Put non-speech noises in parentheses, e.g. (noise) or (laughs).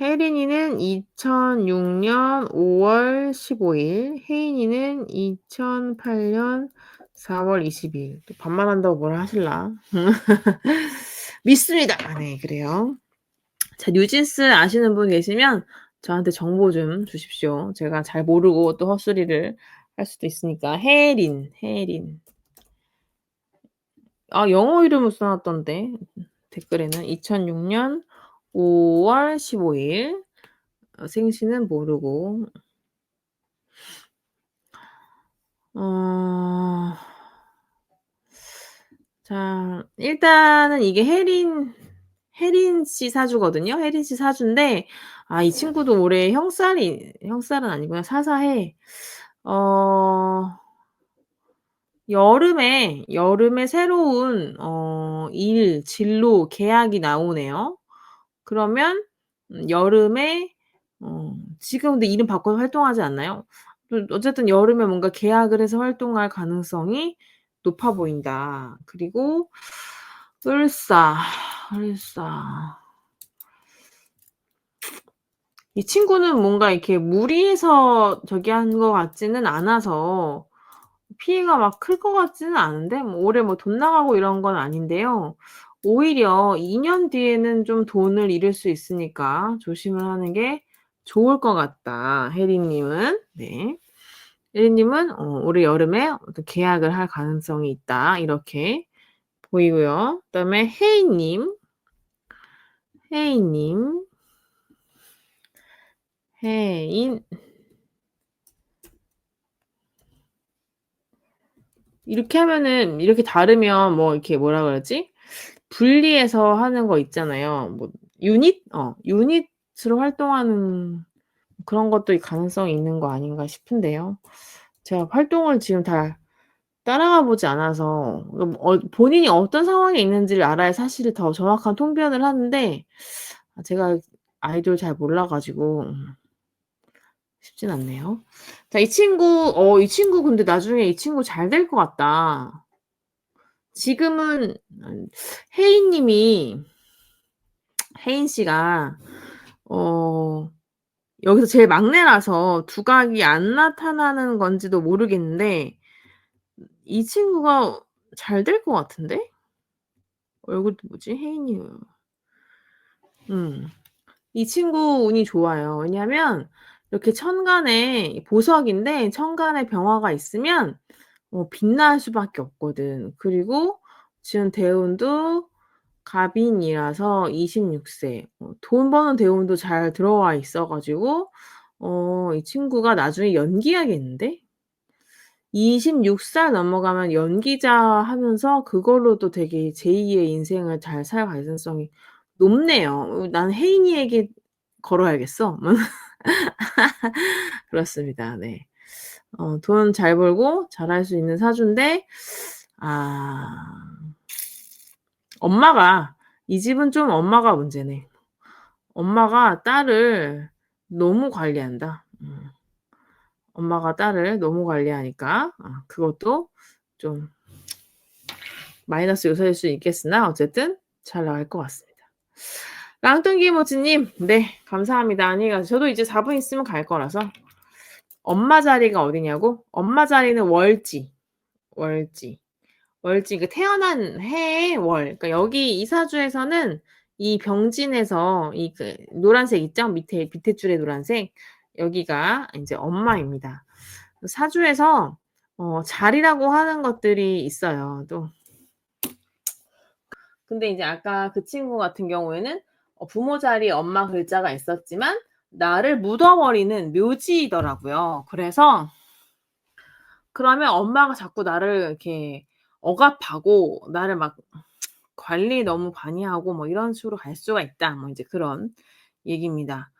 혜린이는 2006년 5월 15일, 혜인이는 2008년 4월 20일. 또 반말한다고 뭐라 하실라? (laughs) 믿습니다. 아, 네, 그래요. 자, 뉴진스 아시는 분 계시면 저한테 정보 좀 주십시오. 제가 잘 모르고 또 헛소리를 할 수도 있으니까. 혜린, 혜린. 아, 영어 이름을 써놨던데. 댓글에는 2006년 5월 15일. 어, 생시는 모르고. 어, 자, 일단은 이게 혜린, 혜린 씨 사주거든요. 혜린 씨 사주인데, 아, 이 친구도 올해 형살이, 형살은 아니구나. 사사해. 어, 여름에, 여름에 새로운, 어, 일, 진로, 계약이 나오네요. 그러면, 음, 여름에, 어, 지금 근데 이름 바꿔서 활동하지 않나요? 어쨌든 여름에 뭔가 계약을 해서 활동할 가능성이 높아 보인다. 그리고, 을사, 을사. 이 친구는 뭔가 이렇게 무리해서 저기 한 것 같지는 않아서 피해가 막 클 것 같지는 않은데 뭐 올해 뭐 돈 나가고 이런 건 아닌데요. 오히려 2년 뒤에는 좀 돈을 잃을 수 있으니까 조심을 하는 게 좋을 것 같다. 혜리님은 네. 혜리님은 어, 올해 여름에 어떤 계약을 할 가능성이 있다. 이렇게 보이고요. 그다음에 혜이님, 혜이님, 혜인. 이렇게 하면은 이렇게 다르면 뭐 이렇게 뭐라 그러지? 분리해서 하는 거 있잖아요. 뭐 유닛? 어, 유닛으로 활동하는 그런 것도 가능성이 있는 거 아닌가 싶은데요. 제가 활동을 지금 다 따라가 보지 않아서 어, 본인이 어떤 상황에 있는지를 알아야 사실 더 정확한 통변을 하는데 제가 아이돌 잘 몰라가지고 쉽진 않네요. 자, 이 친구, 어, 이 친구 근데 나중에 이 친구 잘 될 것 같다. 지금은 혜인 님이 혜인 씨가 어 여기서 제일 막내라서 두각이 안 나타나는 건지도 모르겠는데 이 친구가 잘 될 것 같은데? 얼굴도 뭐지? 혜인이. 음. 이 친구 운이 좋아요. 왜냐하면 이렇게 천간에 보석인데 천간에 병화가 있으면 어, 빛날 수밖에 없거든. 그리고 지금 대운도 갑인이라서 26세. 어, 돈 버는 대운도 잘 들어와 있어 가지고 어, 이 친구가 나중에 연기하겠는데? 26살 넘어가면 연기자 하면서 그걸로도 되게 제2의 인생을 잘 살 가능성이 높네요. 난 혜인이에게 걸어야겠어. (laughs) 그렇습니다. 네. 어, 돈 잘 벌고 잘할 수 있는 사주인데, 아, 엄마가, 이 집은 좀 엄마가 문제네. 엄마가 딸을 너무 관리한다. 음. 엄마가 딸을 너무 관리하니까, 아, 그것도 좀 마이너스 요소일 수 있겠으나, 어쨌든 잘 나갈 것 같습니다. 랑뚱기모치님, 네, 감사합니다. 가세요. 저도 이제 4분 있으면 갈 거라서. 엄마 자리가 어디냐고? 엄마 자리는 월지. 월지. 월지. 그 태어난 해의 월. 그러니까 여기 이사주에서는 이 병진에서 이 그 노란색 있죠? 밑에, 밑에 줄에 노란색. 여기가 이제 엄마입니다. 사주에서 어, 자리라고 하는 것들이 있어요. 또. 근데 이제 아까 그 친구 같은 경우에는 어, 부모 자리 엄마 글자가 있었지만 나를 묻어버리는 묘지더라고요. 그래서 그러면 엄마가 자꾸 나를 이렇게 억압하고 나를 막 관리 너무 많이 하고 뭐 이런 식으로 갈 수가 있다. 뭐 이제 그런 얘기입니다.